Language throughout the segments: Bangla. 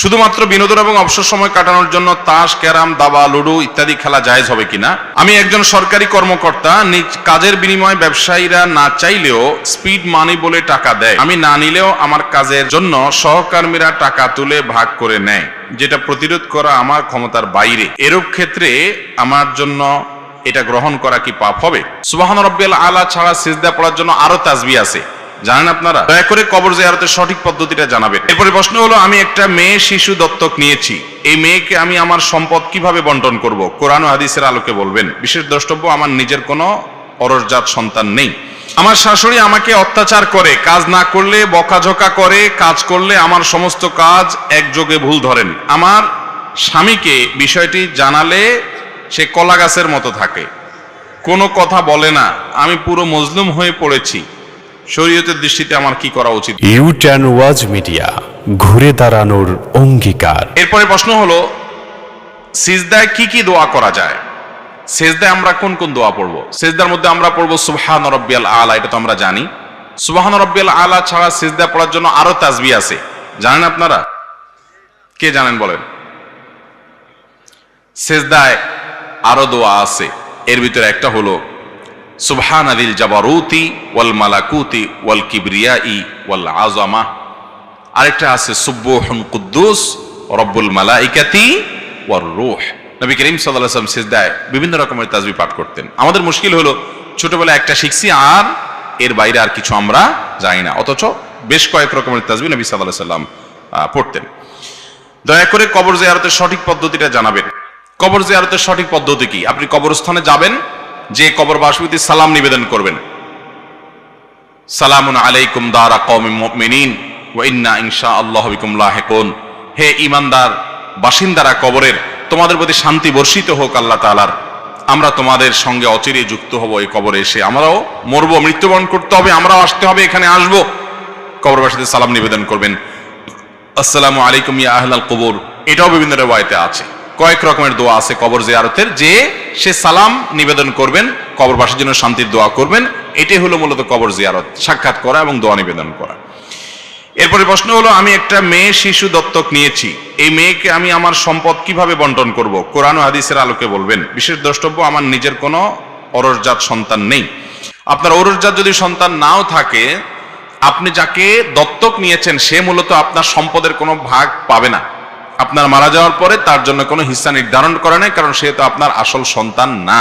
শুধুমাত্র বিনোদন এবং অবসর সময় কাটানোর জন্য তাস, ক্যারাম, দাবা, লুডো ইত্যাদি খেলা জায়েজ হবে কিনা? আমি একজন সরকারি কর্মকর্তা, নিজ কাজের বিনিময়ে ব্যবসায়ীরা না চাইলেও স্পিড মানি বলে টাকা দেয়। আমি না নিলেও আমার কাজের জন্য সহকর্মীরা টাকা তুলে ভাগ করে নেয়, যেটা প্রতিরোধ করা আমার ক্ষমতার বাইরে। এরূপ ক্ষেত্রে আমার জন্য এটা গ্রহণ করা কি পাপ হবে? সুবাহান রব্বিল আলা ছাড়া সিজদা পড়ার জন্য আরও তাজবি আছে। জানেন আপনারা? দয়া করে কবর জিয়ারতের সঠিক পদ্ধতিটা জানাবেন। এরপরে প্রশ্ন হলো, আমি একটা মেয়ে শিশু দত্তক নিয়েছি। এই মেয়েকে আমি আমার সম্পদ কীভাবে বন্টন করব? কোরআন হাদিসের আলোকে বলবেন, বিশেষ দ্রষ্টব্য, আমার নিজের কোনো অরসজাত সন্তান নেই। আমার শাশুড়ি আমাকে অত্যাচার করে, কাজ না করলে, বকাঝকা করে, কাজ করলে আমার সমস্ত কাজ একযোগে ভুল ধরেন। আমার স্বামীকে বিষয়টি জানালে সে কলা গাছের মতো থাকে। কোনো কথা বলে না। আমি পুরো মজলুম হয়ে পড়েছি। শরীয়তের দৃষ্টিতে আমার কি করা উচিত? ইউ ট্যান ওয়াজ মিডিয়া ঘুরে দাঁড়ানোর অঙ্গীকার। এরপরে প্রশ্ন হলো সিজদায় কি কি দোয়া করা যায়? সেজদায় আমরা কোন কোন দোয়া পড়ব? সেজদার মধ্যে আমরা পড়ব সুবহান রব্বিয়াল আলা এটা তো আমরা জানি। সুবহান রব্বিয়াল আলা ছাড়া সিজদা পড়ার জন্য আরও তাজবি আছে। জানেন আপনারা? কে জানেন বলেন? সেজদায় আরও দোয়া আছে। এর ভিতরে একটা হলো ওয়াল মালাকুতি ওয়াল কিবরিয়াই ওয়াল আজমা আরেকটা আছে কুদ্দুস, রব্বুল মালাইকাতি ওয়ার রূহ। নবী করিম সিজদায় বিভিন্ন রকমের তাজবি পাঠ করতেন। আমাদের মুশকিল হলো, ছোটবেলায় একটা শিখছি, আর এর বাইরে আর কিছু আমরা জানি না। অথচ বেশ কয়েক রকমের তাজবি নবী আলাইহি সাল্লাম পড়তেন। দয়া করে কবর জিয়ারতের সঠিক পদ্ধতিটা জানাবেন। কবর জিয়ারতের সঠিক পদ্ধতি কি? আপনি কবরস্থানে যাবেন যে কবর বাসপতি সালাম নিবেদন করবেন। সালামুন আলাইকুম দারা ইন্না ইনশাআল্লাহু বিকুম লাহিকুন। হে ইমানদার বাসিন্দারা কবরের, তোমাদের প্রতি শান্তি বর্ষিত হোক আল্লাহ তাআলার। আমরা তোমাদের সঙ্গে অচিরে যুক্ত হব এই কবরে এসে। আমরাও মরবো, মৃত্যুবরণ করতে হবে, আমরাও আসতে হবে, এখানে আসব। কবরবাসীদের সালাম নিবেদন করবেন। আসসালামু আলাইকুম ইয়া আহলাল কবর। এটাও বিভিন্ন রেওয়ায়তে আছে। কয়েক রকমের দোয়া আছে কবর জিয়ারতের, যে সে সালাম নিবেদন করবেন, কবরবাসীর জন্য শান্তির দোয়া করবেন, এটাই হলো মূলত কবর জিয়ারত, সাক্ষাৎ করা এবং দোয়া নিবেদন করা। এরপরে প্রশ্ন হলো, আমি একটা মেয়ে শিশু দত্তক নিয়েছি, এই মেয়েকে আমি আমার সম্পদ কীভাবে বন্টন করব? কোরআন হাদিসের আলোকে বলবেন, বিশেষ দ্রষ্টব্য, আমার নিজের কোনো অরসজাত সন্তান নেই। আপনার অরসজাত যদি সন্তান নাও থাকে, আপনি যাকে দত্তক নিয়েছেন, সে মূলত আপনার সম্পদের কোনো ভাগ পাবে না। আপনার মারা যাওয়ার পরে তার জন্য কোনো হিস্সা নির্ধারণ করে নাই, কারণ সে তো আপনার আসল সন্তান না।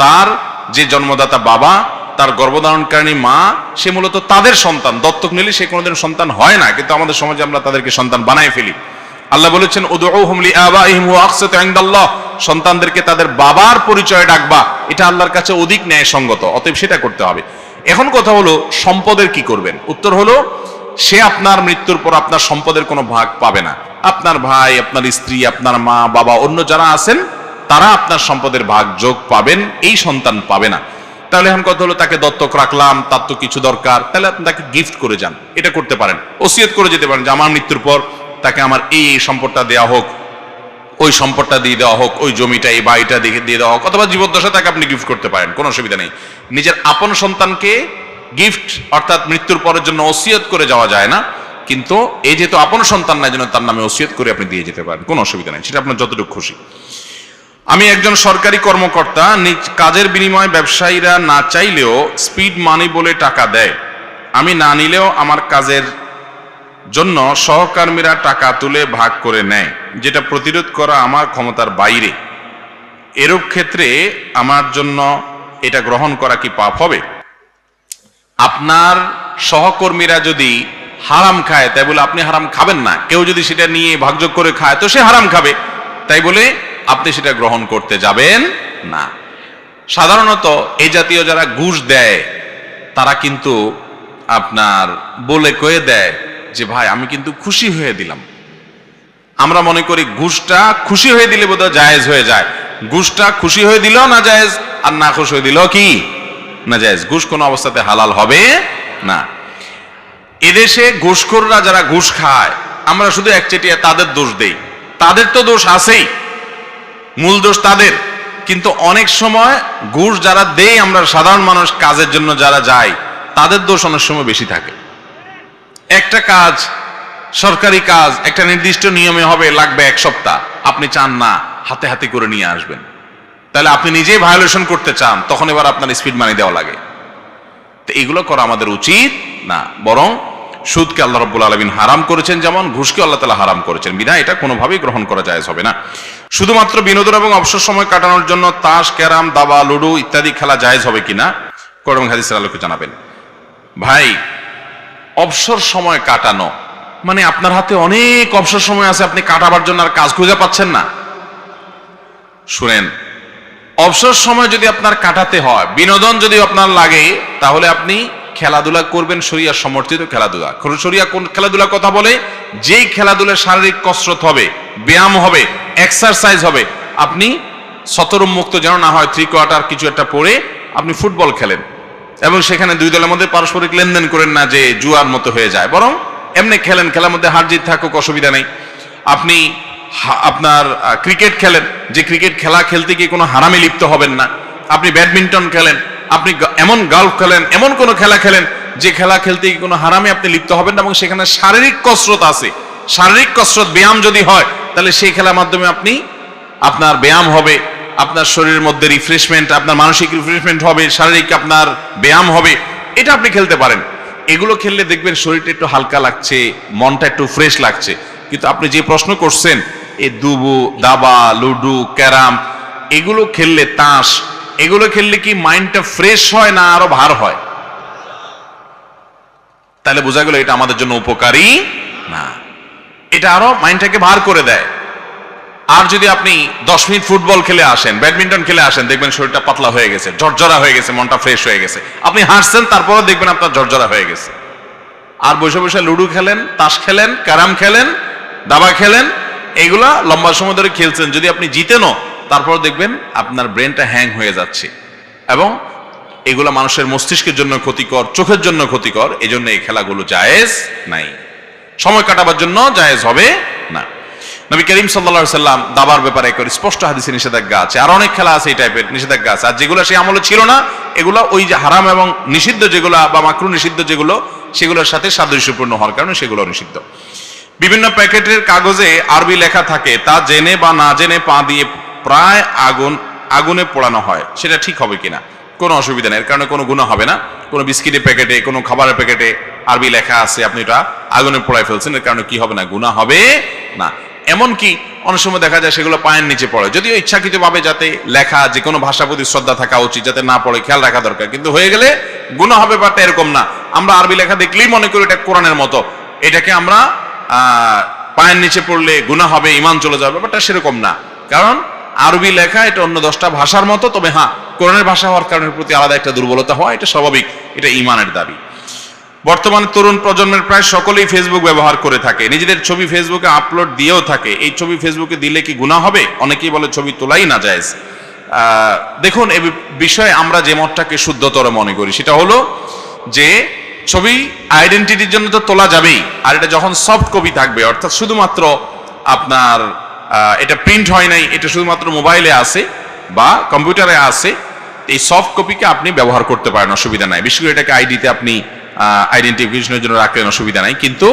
তার যে জন্মদাতা বাবা, তার গর্ভধারণকারী মা, সে মূলত তাদের সন্তান। দত্তক নিলে সে কোনোদিন সন্তান হয় না, কিন্তু আমাদের সমাজে আমরা তাদেরকে সন্তান বানায় ফেলি। আল্লাহ বলেছেন সন্তানদেরকে তাদের বাবার পরিচয় ডাকবা, এটা আল্লাহর কাছে অধিক ন্যায়সঙ্গত, অতএব সেটা করতে হবে। এখন কথা হলো, সম্পদের কি করবেন? উত্তর হলো, সে আপনার মৃত্যুর পর আপনার সম্পদের কোনো ভাগ পাবে না। আপনার ভাই, আপনার স্ত্রী, আপনার মা, বাবা, অন্য যারা আছেন, তারা আপনার সম্পদের ভাগ যোগ পাবেন, এই সন্তান পাবে না। তাহলে এখন কথা হলো, তাকে দত্তক রাখলাম, তার তো কিছু দরকার, তাহলে আপনি তাকে গিফট করে যান, এটা করতে পারেন। ওসিয়ত করে যেতে পারেন যে, আমার মৃত্যুর পর তাকে আমার এই এই সম্পদটা দেওয়া হোক, ওই সম্পদটা দিয়ে দেওয়া হোক, ওই জমিটা, এই বাড়িটা দেখে দিয়ে দেওয়া হোক, অথবা জীবদ্দশা তাকে আপনি গিফট করতে পারেন, কোনো অসুবিধা নেই। নিজের আপন সন্তানকে গিফট অর্থাৎ মৃত্যুর পরের জন্য ওসিয়ত করে যাওয়া যায় না। কিন্তু এই যেহেতু আপন সন্তান নাই জন্য তার নামে ওসিয়ত করে আপনি দিয়ে যেতে পারেন। কোনো অসুবিধা নেই, সেটা আপনার যতটুকু খুশি। আমি একজন সরকারি কর্মকর্তা, নিজ কাজের বিনিময়ে ব্যবসায়ীরা না চাইলেও স্পিড মানি বলে টাকা দেয়। আমি না নিলেও আমার কাজের জন্য সহকর্মীরা টাকা তুলে ভাগ করে নেয়, যেটা প্রতিরোধ করা আমার ক্ষমতার বাইরে। এরূপ ক্ষেত্রে আমার জন্য এটা গ্রহণ করা কি পাপ হবে? আপনার সহকর্মীরা যদি হারাম খায়, তাই বলে আপনি হারাম খাবেন না। কেউ যদি সেটা নিয়ে ভাগযোগ করে খায়, তো সে হারাম খাবে। তাই বলে আপনি সেটা গ্রহণ করতে যাবেন না। সাধারণত এই জাতীয় যারা ঘুষ দেয়, তারা কিন্তু আপনার বলে কয়ে দেয় যে, ভাই, আমি কিন্তু খুশি হয়ে দিলাম। আমরা মনে করি ঘুষটা খুশি হয়ে দিলে বোধহয় জায়েজ হয়ে যায়। ঘুষটা খুশি হয়ে দিল না জায়েজ, আর না খুশি হয়ে দিল কি? না জায়েজ। ঘুষ কোনো অবস্থাতে হালাল হবে না। এদেশে ঘুষখোররা যারা ঘুষ খায়, আমরা শুধু একচেটিয়া তাদের দোষ দেই। তাদের তো দোষ আছেই। মূল দোষ তাদের। কিন্তু অনেক সময় ঘুষ যারা দেই আমরা সাধারণ মানুষ কাজের জন্য যারা যায় তাদের দোষ অনেক সময় বেশি থাকে। একটা কাজ, সরকারি কাজ, একটা নির্দিষ্ট নিয়মে হবে, লাগবে এক সপ্তাহ। আপনি চান না, হাতে হাতে করে নিয়ে আসবেন। তাহলে আপনি নিজেই ভায়োলেশন করতে চান, তখন এবার আপনার স্পিড মানি দেওয়া লাগে। তো এগুলো করা আমাদের উচিত না। বরং সুদকে আল্লাহ রব্বুল আলমিন হারাম করেছেন যেমন ঘুষকে আল্লাহ তালা হারাম করেছেন। বিনা এটা কোনোভাবেই গ্রহণ করা যায় হবে না। শুধুমাত্র বিনোদন এবং অবসর সময় কাটানোর জন্য তাস, ক্যারাম, দাবা, লুডু ইত্যাদি খেলা জায়েজ হবে কিনা? করম হাদিসের আলোকে জানাবেন। ভাই, অবসর সময় কাটানো মানে আপনার হাতে অনেক অবসর সময় আছে, আপনি কাটাবার জন্য আর কাজ খুঁজে পাচ্ছেন না। শুনেন অবসর সময় যদি আপনার কাটাতে হয়, বিনোদন যদি আপনার লাগে, তাহলে আপনি খেলাধুলা করবেন শরিয়া সমর্থিত খেলাধুলা। শরিয়া কোন খেলাধুলা কথা বলে? যেই খেলাধুলা শারীরিক কসরত হবে, ব্যায়াম হবে এক্সারসাইজ হবে, আপনি সতরম মুক্ত যেন না হয় থ্রি কোয়ার্টার কিছু একটা পরে আপনি ফুটবল খেলেন। এবং সেখানে দুই দলের মধ্যে পারস্পরিক লেনদেন করেন না যে জুয়ার মতো হয়ে যায়। বরং এমনি খেলেন, খেলার মধ্যে হার জিত থাকুক, অসুবিধা নেই। আপনি আপনার ক্রিকেট খেলেন। যে ক্রিকেট খেলা খেলতে গিয়ে কোনো হারামে লিপ্ত হবেন না। আপনি ব্যাডমিন্টন খেলেন, আপনি এমন গল্ফ খেলেন, এমন কোনো খেলা খেলেন, যে খেলা খেলতে গিয়ে কোনো হারামে আপনি লিপ্ত হবেন না এবং সেখানে শারীরিক কসরত আছে। শারীরিক কসরত ব্যায়াম যদি হয়, তাহলে সেই খেলার মাধ্যমে আপনি, আপনার ব্যায়াম হবে, আপনার শরীরের মধ্যে রিফ্রেশমেন্ট আপনার মানসিক রিফ্রেশমেন্ট হবে, শারীরিক আপনার ব্যায়াম হবে, এটা আপনি খেলতে পারেন। এগুলো খেললে দেখবেন শরীরটা একটু হালকা লাগছে, মনটা একটু ফ্রেশ লাগছে। কিন্তু আপনি যে প্রশ্ন করছেন এই দুবু, দাবা, লুডু, ক্যারাম, এগুলো খেললে তাস, এগুলো খেললে কি মাইন্ডটা ফ্রেশ হয় না আরও ভার হয়? তাহলে বোঝা গেল এটা আমাদের জন্য উপকারী না। এটা আরও মাইন্ডটাকে ভার করে দেয়। আর যদি আপনি দশ মিনিট ফুটবল খেলে আসেন, ব্যাডমিন্টন খেলে আসেন, দেখবেন শরীরটা পাতলা হয়ে গেছে জর্জরা হয়ে গেছে, মনটা ফ্রেশ হয়ে গেছে। আপনি হাসছেন তারপরে দেখবেন আপনার জর্জরা হয়ে গেছে। আর বসে বসে লুডো খেলেন, তাস খেলেন, ক্যারাম খেলেন দাবা খেলেন, এগুলা লম্বা সময় ধরে খেলছেন। যদি আপনি জিতেনও, তারপর দেখবেন আপনার ব্রেনটা হ্যাং হয়ে যাচ্ছে। এবং এগুলা মানুষের মস্তিষ্কের জন্য ক্ষতিকর, চোখের জন্য ক্ষতিকর এই জন্য এই খেলাগুলো জায়েজ নাই। সময় কাটাবার জন্য জায়েজ হবে না। নবী করিম সাল্লা সাল্লাম দাবার ব্যাপারে করে স্পষ্ট হাদিসে নিষেধাজ্ঞা আছে। আর অনেক খেলা আছে এই টাইপের নিষেধাজ্ঞা আছে। আর যেগুলো সেই আমলে ছিল না, এগুলো ওই যে হারাম এবং নিষিদ্ধ যেগুলো বা মাকরু নিষিদ্ধ যেগুলো, সেগুলোর সাথে সাদৃশ্যপূর্ণ হওয়ার কারণে সেগুলো নিষিদ্ধ। বিভিন্ন প্যাকেটের কাগজে আরবি লেখা থাকে, তা জেনে বা না জেনে পা দিয়ে প্রায় আগুন, আগুনে পোড়ানো হয়। সেটা ঠিক হবে কিনা? কোনো অসুবিধা নেই, এর কারণে কোনো গুণা হবে না। কোনো বিস্কিটের প্যাকেটে, কোনো খাবারের প্যাকেটে আরবি লেখা আছে, আপনি এটা আগুনে পোড়ায় ফেলছেন, এর কারণে কি হবে না? গুণা হবে না। এমনকি অনেক সময় দেখা যায় সেগুলো পায়ের নিচে পড়ে। যদিও ইচ্ছাকৃতভাবে যাতে লেখা যে কোনো ভাষা প্রতি শ্রদ্ধা থাকা উচিত, যাতে না পড়ে, খেয়াল রাখা দরকার। কিন্তু হয়ে গেলে গুণা হবে ব্যাপারটা এরকম না। আমরা আরবি লেখা দেখলেই মনে করি এটা কোরআনের মতো। এটাকে আমরা পায়ের নিচে পড়লে গুণা হবে ইমান চলে যাবে, ব্যাপারটা সেরকম না। কারণ আরবি লেখা এটা অন্য দশটা ভাষার মতো, তবে হ্যাঁ কোরআনের ভাষা হওয়ার কারণের প্রতি আলাদা একটা দুর্বলতা হয় এটা স্বাভাবিক, এটা ইমানের দাবি। বর্তমানে তরুণ প্রজন্মের প্রায় সকলেই ফেসবুক ব্যবহার করে থাকে। নিজেদের ছবি ফেসবুকে আপলোড দিয়েও থাকে। এই ছবি ফেসবুকে দিলে কি গুণা হবে? অনেকেই বলে ছবি তোলাই না যায় দেখুন, এ বিষয়ে আমরা যে মতটাকে শুদ্ধতর মনে করি, সেটা হলো যে ছবি আইডেন্টিটির জন্য তো তোলা যাবেই। আর এটা যখন সফট কপি থাকবে, অর্থাৎ শুধুমাত্র আপনার এটা প্রিন্ট হয় নাই, এটা শুধুমাত্র মোবাইলে আছে বা কম্পিউটারে আছে, এই সফট কপিকে আপনি ব্যবহার করতে পারেন, অসুবিধা নাই। বিশেষ করে এটাকে আইডিতে আপনি আইডেন্টিফিকেশনের জন্য রাখলেন অসুবিধা নাই। কিন্তু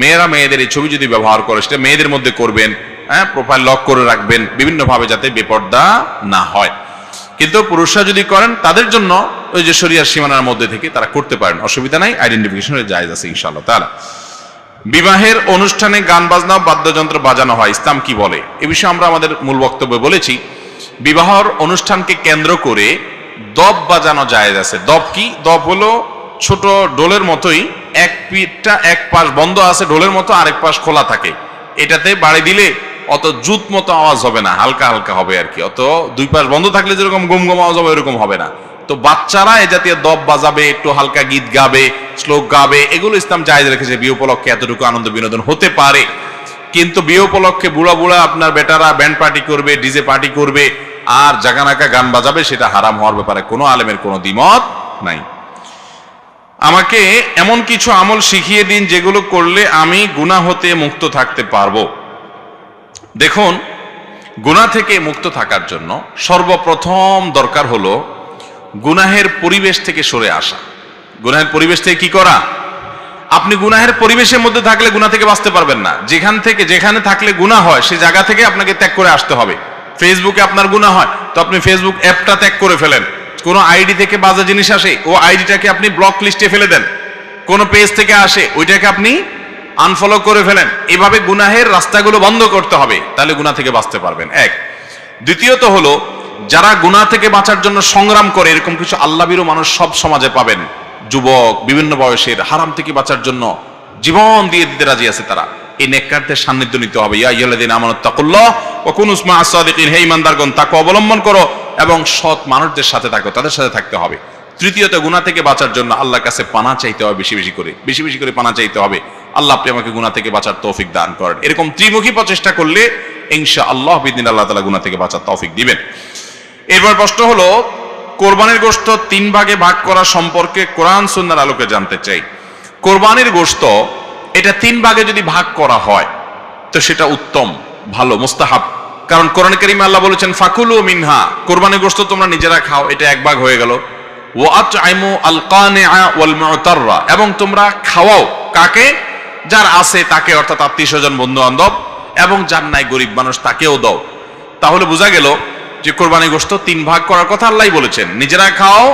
মেয়েরা মেয়েদের এই ছবি যদি ব্যবহার করে, সেটা মেয়েদের মধ্যে করবেন হ্যাঁ প্রোফাইল লক করে রাখবেন, বিভিন্নভাবে যাতে বেপর্দা না হয়। কিন্তু পুরুষরা যদি করেন, তাদের জন্য ওই যে শরিয়ার সীমানার মধ্যে থেকে তারা করতে পারেন, অসুবিধা নাই আইডেন্টিফিকেশনের জায়জ আছে ইনশাআল্লাহ তারা বিবাহের অনুষ্ঠানে গান বাজনা, বাদ্যযন্ত্র বাজানো হয়, ইসলাম কি বলে? এ বিষয়ে আমরা আমাদের মূল বক্তব্যে বলেছি, বিবাহর অনুষ্ঠানকে কেন্দ্র করে দব বাজানো জায়েজ আছে। দব কি? দব হলো ছোট ডোলের মতোই, এক পিঠটা এক পাশ বন্ধ আছে ডোলের মতো, আরেক পাশ খোলা থাকে। এটাতে বাড়ি দিলে অত জুত মতো আওয়াজ হবে না, হালকা হালকা হবে আর কি। অত দুই পাশ বন্ধ থাকলে যেরকম গুম গুম আওয়াজ হবে এরকম হবে না। তো বাচ্চারা এ জাতীয় দব বাজাবে, একটু হালকা গীত গাবে, শ্লোক গাবে, এগুলো ইসলাম জায়েজ রেখেছে। বিয়ে উপলক্ষে এতটুকু আনন্দ বিনোদন হতে পারে। কিন্তু বিয়ে উপলক্ষে বুড়া বুড়া আপনার বেটারা ব্যান্ড পার্টি করবে ডিজে পার্টি করবে, আর জাগানাকা গান বাজাবে, সেটা হারাম হওয়ার ব্যাপারে কোনো আলেমের কোনো দ্বিমত নাই। আমাকে এমন কিছু আমল শিখিয়ে দিন যেগুলো করলে আমি গুনাহ হতে মুক্ত থাকতে পারব। দেখুন, গুনাহ থেকে মুক্ত থাকার জন্য সর্বপ্রথম দরকার হলো গুনাহের পরিবেশ থেকে সরে আসা। গুনাহের পরিবেশ থেকে কি করা? আপনি গুনাহের পরিবেশের মধ্যে থাকলে গুনা থেকে বাঁচতে পারবেন না। যেখান থেকে, যেখানে থাকলে গুনাহ হয়, সে জায়গা থেকে আপনাকে ত্যাগ করে আসতে হবে। ফেসবুকে আপনার গুনাহ হয়, তো আপনি ফেসবুক অ্যাপটা ত্যাগ করে ফেলেন। কোনো আইডি থেকে বাজে জিনিস আসে, ও আইডিটাকে আপনি ব্লক লিস্টে ফেলে দেন। কোন পেজ থেকে আসে, ওইটাকে আপনি আনফলো করে ফেলেন। এভাবে গুনাহের রাস্তাগুলো বন্ধ করতে হবে, তাহলে গুনাহ থেকে বাঁচতে পারবেন। এক। দ্বিতীয়ত হলো যারা গুনাহ থেকে বাঁচার জন্য সংগ্রাম করে, এরকম কিছু আল্লাবিরু মানুষ সব সমাজে পাবেন। যুবক, বিভিন্ন বয়সের, হারাম থেকে বাঁচার জন্য জীবন দিয়ে দিতে রাজি আছে তারা। এই নেককারদের সান্নিধ্য নিতে হবে। ইয়া তাকুল্লাহ ওয়া কুনুস মা'আস হে ঈমানদারগণ, তাকওয়া অবলম্বন করো এবং সৎ মানুষদের সাথে থাকো, তাদের সাথে থাকতে হবে। তৃতীয়ত, গুনাহ থেকে বাঁচার জন্য আল্লাহর কাছে পানা চাইতে হবে বেশি বেশি করে, বেশি বেশি করে পানা চাইতে হবে। আল্লাহ আপনি আমাকে গুনাহ থেকে বাঁচার তৌফিক দান করেন। এরকম ত্রিমুখী প্রচেষ্টা করলে ইনশা আল্লাহ বিদিন আল্লাহ তালা গুনাহ থেকে বাঁচার তৌফিক দিবেন। এরপর প্রশ্ন হলো, কোরবানির গোশত তিন ভাগে ভাগ করা সম্পর্কে কোরআন সুন্নার আলোকে জানতে চাই। কোরবানির গোশত, এটা তিন ভাগে যদি ভাগ করা হয়, তো সেটা উত্তম, ভালো, মুস্তাহাব। কারণ কোরআন করিম আল্লাহ বলেছেন, ফাকুলু মিনহা কোরবানির গোশত তোমরা নিজেরা খাও, এটা এক ভাগ হয়ে গেল। ওয়া আতআইমু আল কানিআ ওয়াল মুতাররা এবং তোমরা খাওয়াও। কাকে? যার আছে তাকে, অর্থাৎ আত্মীয় স্বজন বন্ধু বান্ধব এবং যার নাই গরিব মানুষ, তাকেও দাও। তাহলে বোঝা গেল যে কোরবানি গোশত তিন ভাগ করার কথা আল্লাহ বলেছেন। নিজেরা খাও,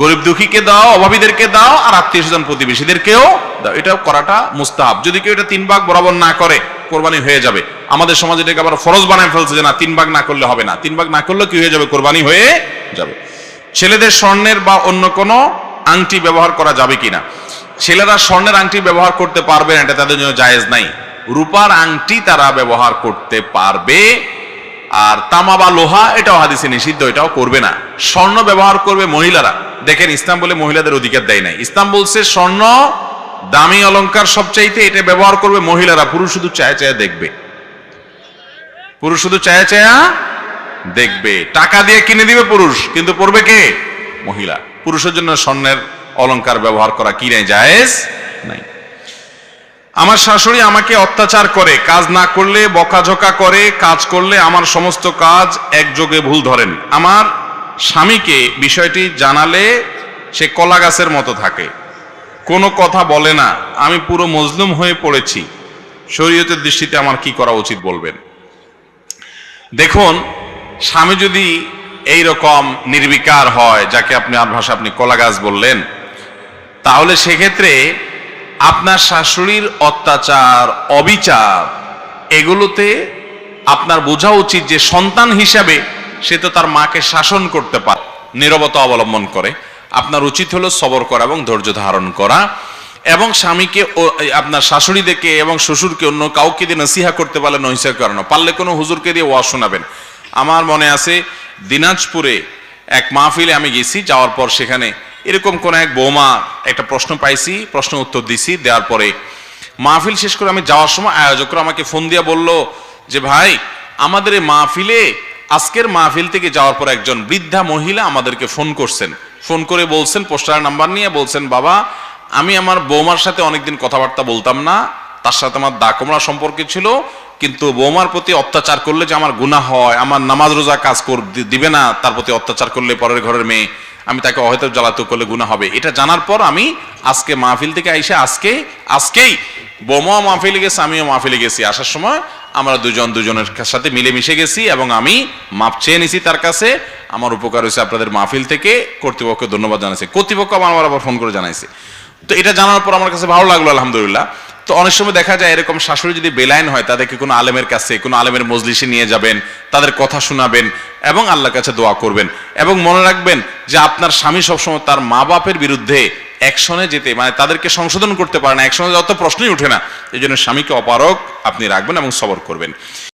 গরিব দুঃখীকে দাও, অভাবীদেরকে দাও, আর আত্মীয় স্বজন প্রতিবেশীদেরকেও দাও। এটা করাটা মুস্তাহাব। যদি কেউ এটা তিন ভাগ বরাবর না করে, কোরবানি হয়ে যাবে। আমাদের সমাজে এটাকে আবার ফরজ বানায় ফেলছে যে না, তিন ভাগ না করলে হবে না। তিন ভাগ না করলে কি হয়ে যাবে? কোরবানি হয়ে যাবে। ছেলেদের স্বর্ণের বা অন্য কোনো আংটি ব্যবহার করা যাবে কিনা? ছেলেরা স্বর্ণের আংটি ব্যবহার করতে পারবে না, এটা তাদের জন্য জায়েজ নাই। রূপার আংটি তারা ব্যবহার করতে পারবে আর তামা বা লোহা, এটাও হাদিসে নিষিদ্ধ, এটাও করবে না। স্বর্ণ ব্যবহার করবে মহিলারা। দেখেন, ইসলাম বলে মহিলাদের অধিকার দেয় নাই। ইসলাম বলছে, স্বর্ণ দামি অলংকার সবচাইতে এটা ব্যবহার করবে মহিলারা। পুরুষ শুধু চায় চায় দেখবে। পুরুষ শুধু চায়া চায়া দেখবে। টাকা দিয়ে কিনে দিবে পুরুষ, কিন্তু পড়বে কে? মহিলা। পুরুষের জন্য স্বর্ণের অলংকার ব্যবহার করা কি নাই, জায়েজ নাই। আমার শাশুড়ি আমাকে অত্যাচার করে, কাজ না করলে, বকাঝকা করে, কাজ করলে আমার সমস্ত কাজ একযোগে ভুল ধরেন। আমার স্বামীকে বিষয়টি জানালে সে কলা গাছের মতো থাকে। কোনো কথা বলে না। আমি পুরো মজলুম হয়ে পড়েছি। শরীয়তের দৃষ্টিতে আমার কি করা উচিত বলবেন? দেখুন, স্বামী যদি এই রকম নির্বিকার হয়, যাকে আপনি আর ভাষা আপনি কলা গাছ বললেন, তাহলে সেক্ষেত্রে আপনার শাশুড়ির অত্যাচার, অবিচার, এগুলোতে আপনার বোঝা উচিত যে সন্তান হিসাবে সে তো তার মাকে শাসন করতে পারে। নীরবতা অবলম্বন করে। আপনার উচিত হলো সবর করা এবং ধৈর্য ধারণ করা এবং স্বামীকে আপনার শাশুড়িদেরকে এবং শ্বশুরকে অন্য কাউকে দিয়ে নসিহা করতে পারলে নহিসা করানো। পারলে কোনো হুজুরকে দিয়ে ওয়া শোনাবেন। আমার মনে আছে, দিনাজপুরে এক মাহফিলে আমি গেছি, যাওয়ার পর সেখানে এরকম কোন এক বৌমা একটা প্রশ্ন পাইছি, প্রশ্ন উত্তর দিছি, দেওয়ার পরে মাহফিল শেষ করে আমি যাওয়ার সময় আয়োজকরা আমাকে ফোন দিয়া বলল যে, ভাই, আমাদের এই মাহফিলে, আজকের মাহফিল থেকে যাওয়ার পর একজন বৃদ্ধা মহিলা আমাদেরকে ফোন করছেন। ফোন করে বলছেন পোস্টার নাম্বার নিয়ে বলছেন, বাবা, আমি আমার বৌমার সাথে অনেকদিন কথাবার্তা বলতাম না, তার সাথে আমার দাকমরা সম্পর্কে ছিল, কিন্তু বৌমার প্রতি অত্যাচার করলে যে আমার গুণা হয়, আমার নামাজ রোজা কাজ দিবে না, তার প্রতি অত্যাচার করলে পরের ঘরের মেয়ে আমি তাকে অহেত জ্বালাতক করলে গুনাহ হবে। এটা জানার পর আমি আজকে মাহফিল থেকে আইসে আজকে, আজকেই বৌমাও মাহফিলে গেছে, আমিও মাহফিলে গেছি। আসার সময় আমরা দুজন দুজনের সাথে মিলেমিশে গেছি এবং আমি মাপ চেয়ে নিছি তার কাছে। আমার উপকার হয়েছে আপনাদের মাহফিল থেকে। কর্তৃপক্ষকে ধন্যবাদ জানাইছে। কর্তৃপক্ষ আমার আবার ফোন করে জানাইছে। তো এটা জানার পর আমার কাছে ভালো লাগল, আলহামদুলিল্লাহ। তো অনেক সময় দেখা যায় এরকম শাশুড়ি যদি বেলাইন হয়, তাদেরকে কোনো আলেমের কাছে, কোনো আলেমের মজলিসে নিয়ে যাবেন, তাদের কথা শোনাবেন এবং আল্লাহর কাছে দোয়া করবেন। এবং মনে রাখবেন যে আপনার স্বামী সবসময় তার মা বাপের বিরুদ্ধে অ্যাকশনে যেতে মানে তাদেরকে সংশোধন করতে পারে না, অ্যাকশনে যত প্রশ্নই উঠে না, এই জন্য স্বামীকে অপারক আপনি রাখবেন এবং সবর করবেন।